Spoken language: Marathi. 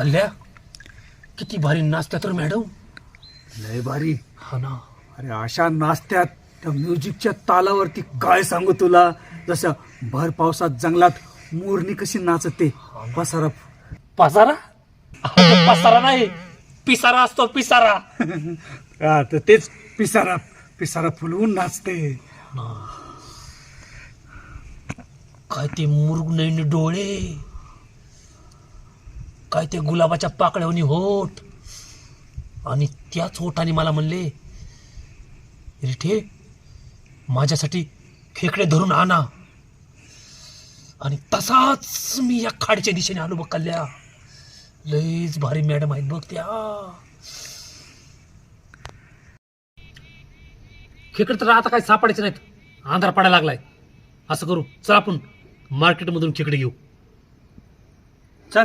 कल्ल्या किती भारी नाचत्या तर मॅडम. लय भारी. हा ना. अरे अशा नाचत्यात त्या म्युझिकच्या तालावरती काय सांगू तुला? जसं भर पावसात जंगलात मोरणी कशी नाचते. पसारा. पसारा? अहो, पसारा नाही. पिसारा असतो पिसारा. हा, तर तेच पिसारा पिसारा फुलवून नाचते. काय ते मुरुग नैन डोळे. काय ते गुलाबाच्या पाकळ्यावनी होठ आणि त्याच होठाने मला म्हणले रिठे माझ्यासाठी खेकडे धरून आणा. आणि तसाच मी या खाडीच्या दिशेने आलो बघ कल्ल्या लईच भारी मॅडम आहेत बघ त्या. खेकडे तर आता काय सापडायचे नाहीत. आंधार पडायला लागलाय. असं करू चल आपण मार्केटमधून खेकडे घेऊ. चल.